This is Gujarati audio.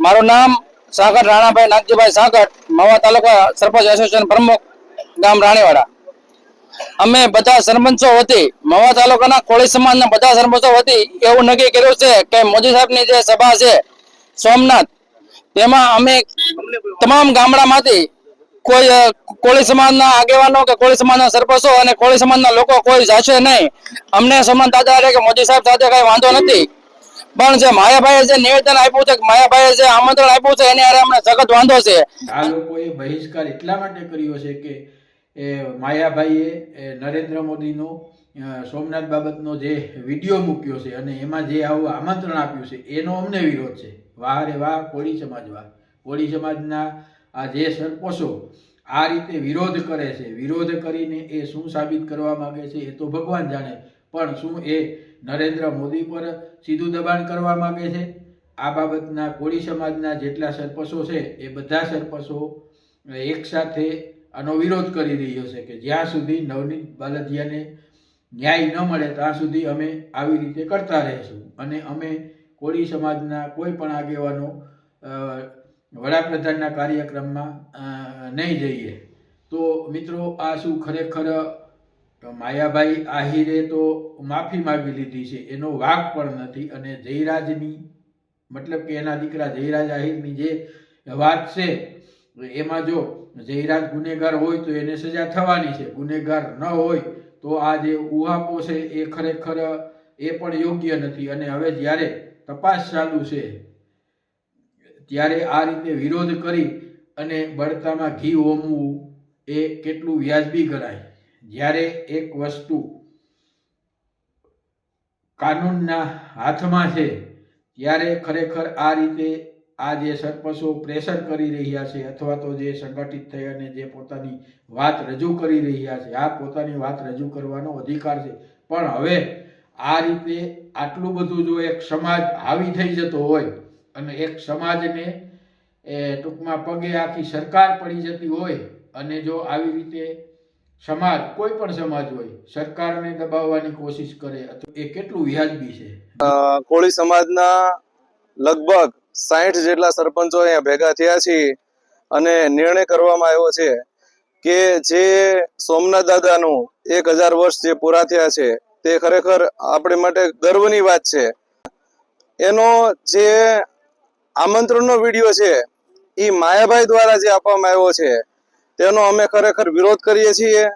મારું નામ સાગર, રાણાભાઈ, નાગજીભાઈ સાગર, મવા તાલુકા સરપંચ એસોસિએશન પ્રમુખ, ગામ રાણીવાડા. અમે બધા સરપંચો વતી, મવા તાલુકાના કોળી સમાજના બધા સરપંચો વતી એવું નક્કી કર્યું છે કે મોદી સાહેબની જે સભા છે, સોમનાથ, તેમાં અમે તમામ ગામડામાંથી કોઈ કોળી સમાજના આગેવાનો કે કોળી સમાજના સરપંચો અને કોળી સમાજના લોકો કોઈ જાશે નહીં. અમને સમાન દાદા કે મોદી સાહેબ સાથે કઈ વાંધો નથી. પણ જે માયાભાઈએ જે નિવેદન આપ્યું છે માયાભાઈએ જે આમંત્રણ આપ્યું છે, એને અમને સખત વાંધો છે. આ લોકોએ બહિષ્કાર એટલા માટે કર્યો છે કે એ માયાભાઈએ નરેન્દ્ર મોદીનો સોમનાથ બાબતનો જે વીડિયો મૂક્યો છે અને એમાં જે આવું આમંત્રણ આપ્યું છે, એનો અમને વિરોધ છે. વાહ રે વાહ, કોળી સમાજ વાહ. કોળી સમાજના આ જે સરપોશો આ રીતે વિરોધ કરે છે. વિરોધ કરીને એ શું સાબિત કરવા માગે છે એ તો ભગવાન જાણે. પણ શું એ નરેન્દ્ર મોદી પર સીધું દબાણ કરવા માગે છે? આ બાબતના કોળી સમાજના જેટલા સરપંચો છે, એ બધા સરપંચો એક સાથે આનો વિરોધ કરી રહ્યો છે કે જ્યાં સુધી નવનીત બાલદિયાને ન્યાય ન મળે, ત્યાં સુધી અમે આવી રીતે કરતા રહીશું. અને અમે કોળી સમાજના કોઈ પણ આગેવાનો વડાપ્રધાનના કાર્યક્રમમાં નહીં જઈએ. તો મિત્રો, આ શું ખરેખર માયાભાઈ આહિરે તો માફી માગી લીધી છે, એનો વાક પણ નથી અને જયરાજની, મતલબ કે એના દીકરા જયરાજ આહિરની જે વાત છે, એમાં જો જયરાજ ગુનેગાર હોય તો એને સજા થવાની છે, ગુનેગાર ન હોય તો આ જે ઉહાપો છે એ ખરેખર એ પણ યોગ્ય નથી અને હવે જ્યારે તપાસ ચાલુ છે, ત્યારે આ રીતે વિરોધ કરી અને બળતામાં ઘી હોમવું એ કેટલું વ્યાજબી ગણાય. જ્યારે એક વસ્તુ કાનૂનના હાથમાં છે, ત્યારે ખરેખર આ રીતે આ જે સરપંચો પ્રેશર કરી રહ્યા છે અથવા તો જે સંગઠિત થઈ અને જે પોતાની વાત રજૂ કરી રહ્યા છે, આ પોતાની વાત રજૂ કરવાનો અધિકાર છે. પણ હવે આ રીતે આટલું બધું જો એક સમાજ હાવી થઈ જતો હોય અને એક સમાજને ટૂંકમાં પગે આખી સરકાર પડી જતી હોય અને જો આવી રીતે સમાજ, કોઈ પણ સમાજ હોય, સરકારને દબાવવાની કોશિશ કરે એ કેટલું વ્યાજબી છે? કોળી સમાજના લગભગ સાઠ જેટલા સરપંચો અહીંયા ભેગા થયા છે અને નિર્ણય કરવામાં આવ્યો છે કે જે સોમનાથ દાદાનું એક હજાર વર્ષ જે પૂરા થયા છે, તે ખરેખર આપણે માટે ગર્વની વાત છે. એનો જે આમંત્રણનો વીડિયો છે એ માયાભાઈ દ્વારા જે આપવામાં આવ્યો છે તેનો અમે ખરેખર વિરોધ કરીએ છીએ.